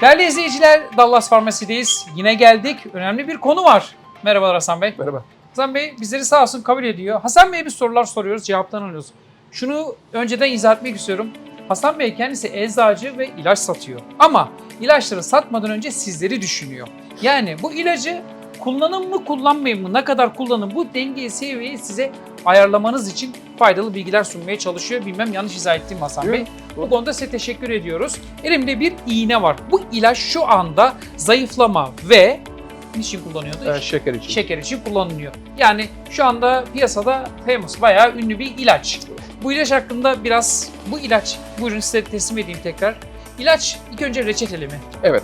Değerli izleyiciler, Dallas Farmasi'deyiz. Yine geldik. Önemli bir konu var. Merhabalar Hasan Bey. Merhaba. Hasan Bey bizleri sağ olsun kabul ediyor. Hasan Bey'e bir sorular soruyoruz, cevaptan alıyoruz. Şunu önceden izah etmek istiyorum. Hasan Bey kendisi eczacı ve ilaç satıyor. Ama ilaçları satmadan önce sizleri düşünüyor. Yani bu ilacı kullanın mı kullanmayın mı, ne kadar kullanın bu dengeyi, seviyeyi size ayarlamanız için faydalı bilgiler sunmaya çalışıyor. Bilmem yanlış izah ettim Hasan Yok, Bey. Bu konuda size teşekkür ediyoruz. Elimde bir iğne var. Bu ilaç şu anda zayıflama ve niçin kullanıyordu? Ee, şeker için. şeker için kullanılıyor. Yani şu anda piyasada famous, bayağı ünlü bir ilaç. Bu ilaç hakkında biraz, bu ilaç, buyurun size teslim edeyim tekrar. İlaç ilk önce reçeteli mi? Evet.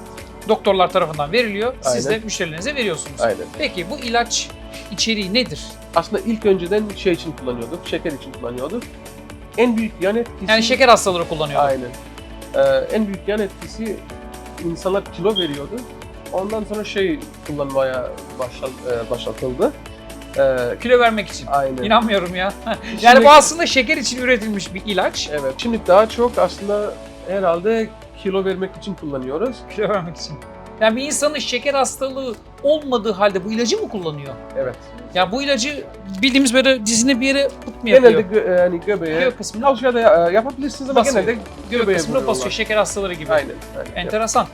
Doktorlar tarafından veriliyor, siz de Aynen. müşterilerinize veriyorsunuz. Aynen. Peki bu ilaç içeriği nedir? Aslında ilk önceden şey için kullanıyorduk, şeker için kullanıyorduk. En büyük yan etkisi... Yani şeker hastaları kullanıyor. Aynen. Ee, en büyük yan etkisi insanlar kilo veriyordu. Ondan sonra şey kullanmaya başlan, e, başlatıldı. Ee, Kilo vermek için. aynen. İnanmıyorum ya. yani Şimdi- bu aslında şeker için üretilmiş bir ilaç. Evet. Şimdi daha çok aslında herhalde kilo vermek için kullanıyoruz. Kilo vermek için. Yani bir insanın şeker hastalığı olmadığı halde bu ilacı mı kullanıyor? Evet. Ya bu ilacı bildiğimiz böyle dizine bir yere pıt mı yapıyor? Genelde gö- yani göbeğe, Göğe kısmını Avuçlarda ya- yapabilirsiniz ama Basıyor. genelde göğe göbeğe kısmını vuruyorlar. basıyor şeker hastaları gibi. Aynen. aynen. Enteresan.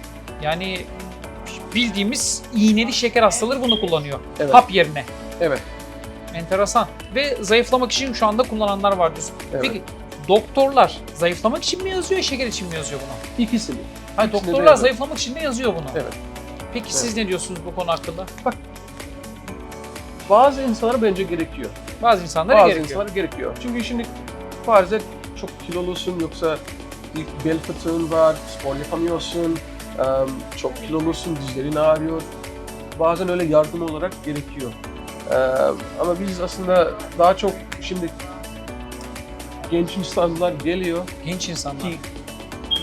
Yani bildiğimiz iğneli şeker hastaları bunu kullanıyor. Evet. Hap yerine. Evet. Enteresan. Ve zayıflamak için şu anda kullananlar var diyorsun. Evet. Peki doktorlar zayıflamak için mi yazıyor, şeker için mi yazıyor bunu? Hayır İkisini de doktorlar yazıyor. zayıflamak için de yazıyor bunu. Evet. Peki siz ne diyorsunuz bu konu hakkında? Bazı insanlara bence gerekiyor. Bazı insanlara Bazı gerekiyor. insanlara gerekiyor. Çünkü şimdi farz et çok kilolusun yoksa bir bel fıtığın var, spor yapamıyorsun, em, çok kilolusun, dizlerin ağrıyor. Bazen öyle yardım olarak gerekiyor. Em, ama biz aslında daha çok şimdi genç insanlar geliyor Genç insanlar. ki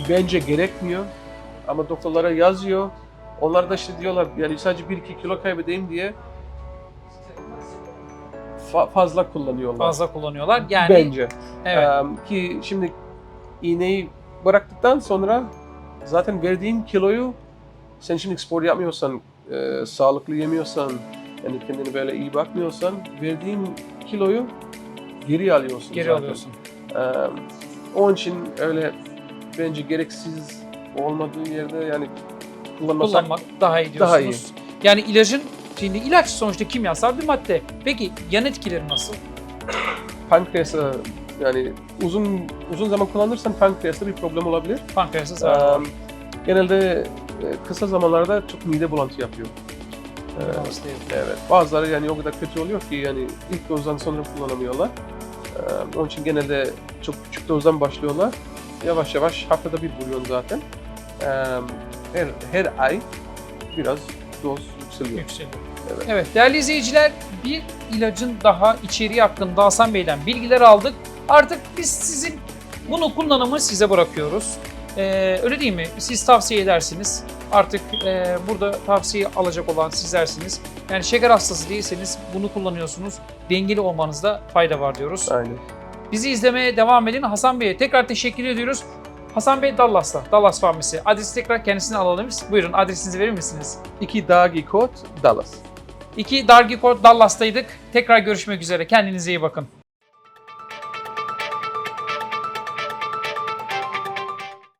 bence gerekmiyor ama doktorlara yazıyor. Onlar da işte diyorlar yani sadece 1-2 kilo kaybedeyim diye fa- fazla kullanıyorlar. Fazla kullanıyorlar. Yani Bence. evet. Em, ki şimdi iğneyi bıraktıktan sonra zaten verdiğin kiloyu sen şimdi spor yapmıyorsan, e, sağlıklı yemiyorsan, yani kendine böyle iyi bakmıyorsan verdiğin kiloyu geri alıyorsun geri zaten. alıyorsun. Onun için öyle bence gereksiz olmadığı yerde yani kullanmasak Kullanmak daha iyi diyorsunuz. Daha iyi. Yani ilacın şimdi ilaç sonuçta kimyasal bir madde. Peki yan etkileri nasıl? pankreasa yani uzun uzun zaman kullanırsan pankreasta bir problem olabilir. Pankreasa zarar Em, genelde kısa zamanlarda çok mide bulantı yapıyor. Yapıyor. evet. Bazıları yani o kadar kötü oluyor ki yani ilk dozdan sonra kullanamıyorlar. Em, onun için genelde çok küçük dozdan başlıyorlar. Yavaş yavaş haftada bir vuruyorsun zaten. Em, her, her ay biraz doz yükseliyor. Yükseliyor. Evet. Evet değerli izleyiciler bir ilacın daha içeriği hakkında Hasan Bey'den bilgiler aldık. Artık biz sizin bunu kullanımı size bırakıyoruz. Ee, öyle değil mi? Siz tavsiye edersiniz. Artık e, burada tavsiye alacak olan sizlersiniz. Yani şeker hastası değilseniz bunu kullanıyorsunuz. Dengeli olmanızda fayda var diyoruz. Aynen. Bizi izlemeye devam edin. Hasan Bey'e tekrar teşekkür ediyoruz. Hasan Bey Dallas'ta, Dallas Farmasi. Adresi tekrar kendisine alalım. Buyurun adresinizi verir misiniz? İki Dagi Court, Dallas. İki Dargi Court Dallas'taydık. Tekrar görüşmek üzere. Kendinize iyi bakın.